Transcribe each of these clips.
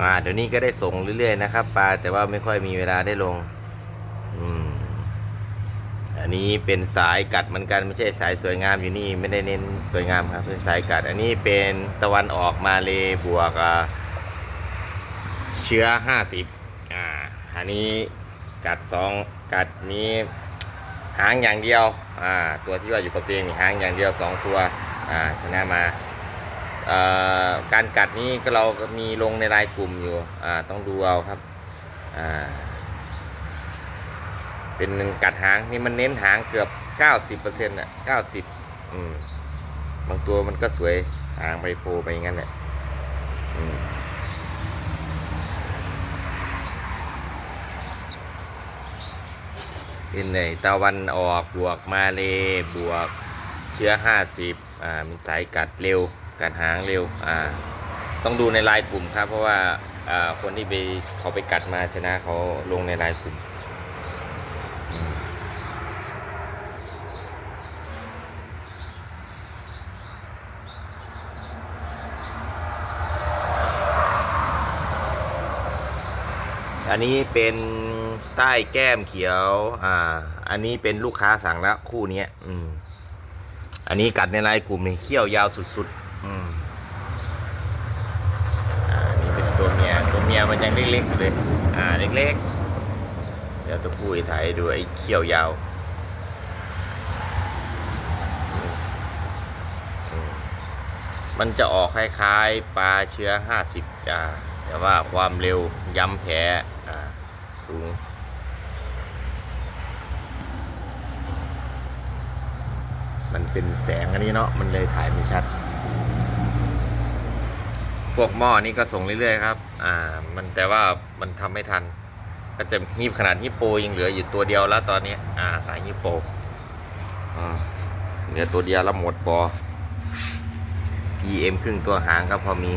อ่าเดี๋ยวนี้ก็ได้ส่งเรื่อยๆนะครับปลาแต่ว่าไม่ค่อยมีเวลาได้ลง อืม อันนี้เป็นสายกัดเหมือนกันไม่ใช่สายสวยงามอยู่นี่ไม่ได้เน้นสวยงามครับเป็นสายกัด อันนี้เป็นตะวันออกมาเลบวกเชื้อห้าสิบอ่า อันนี้กัดสองกัดนี้หางอย่างเดียว อ่า ตัวที่ว่าอยู่กับเตียงหางอย่างเดียวสองตัว อ่า ชนะมา การกัดนี้ก็เราก็มีลงในรายกลุ่มอยู่ต้องดูเอาครับเป็นกัดหางนี่มันเน้นหางเกือบ 90%อะ90อืมบางตัวมันก็สวยหางไปโปรไปอย่างนั้นแหละเป็นในตะวันออกบวกมาเลบวกเชื้อ 50อ่ามันสายกัดเร็ว กัดหางเร็วอ่าต้องดูในลายกลุ่มครับ เพราะว่าอ่าคนที่ไปเขาไปกัดมาชนะเขาลงในลายกลุ่มอันนี้เป็นใต้แก้มเขียว อ่า อันนี้เป็นลูกค้าสั่งแล้วคู่นี้อืม อันนี้กัดในลน์กลุ่มนี่เขี้ยวยาวสุดๆ อืมอ่านี่เป็นตัวเมียตัวเมียมันยังเล็กๆอยู่เลย อ่าเล็กๆ เดี๋ยวตัวผู้ให้ถ่ายดูไอ้เขี้ยวยาวมันจะออกคล้ายๆปลาเชื้อห้าสิบจ้าแต่ว่าความเร็วย้ำแผลอ่าสูง มันเป็นแสงอันนี้เนาะมันเลยถ่ายไม่ชัด พวกหม้อนี่ก็ส่งเรื่อยๆครับ อ่า มันแต่ว่ามันทำไม่ทัน ก็จะฮีบขนาดฮิปโปยังเหลืออยู่ตัวเดียวแล้วตอนนี้ อ่า สายฮิปโปอ่าเหลือตัวเดียวแล้วหมดบอ PM ครึ่งตัวหางก็พอมี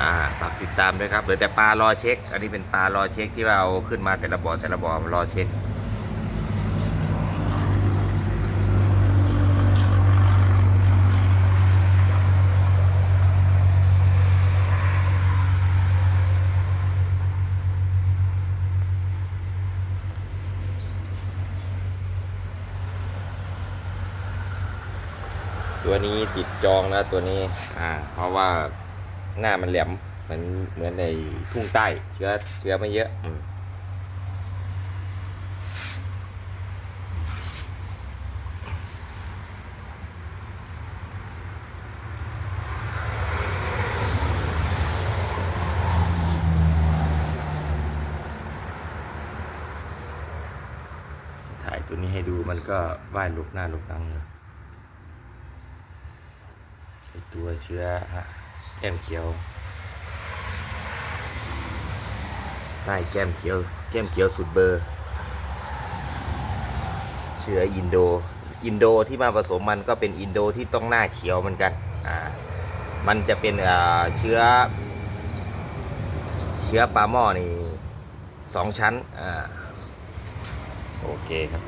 อ่า ฝากติดตามด้วยครับเหลือแต่ปลารอเช็ค อันนี้เป็นปลารอเช็คที่ว่าเอาขึ้นมาแต่ละบ่อแต่ละบ่อรอเช็ค ตัวนี้ติดจองแล้วตัวนี้ อ่า เพราะว่าหน้ามันแหลมเหมือนเหมือนในทุ่งใต้ เชื้อเชื้อไม่เยอะอมถ่ายตัวนี้ให้ดูมันก็ว่ายลุกหน้าลุกหลังเลย ตัวเชื้อฮะแก้มเขียวไล่แก้มเขียว แก้มเขียวสุดเบอร์ เชื้ออินโด อินโดที่มาผสมมันก็เป็นอินโดที่ต้องหน้าเขียวเหมือนกัน อ่า มันจะเป็นอ่าเชื้อ เชื้อปลาหม้อนี่สองชั้น อ่า โอเคครับ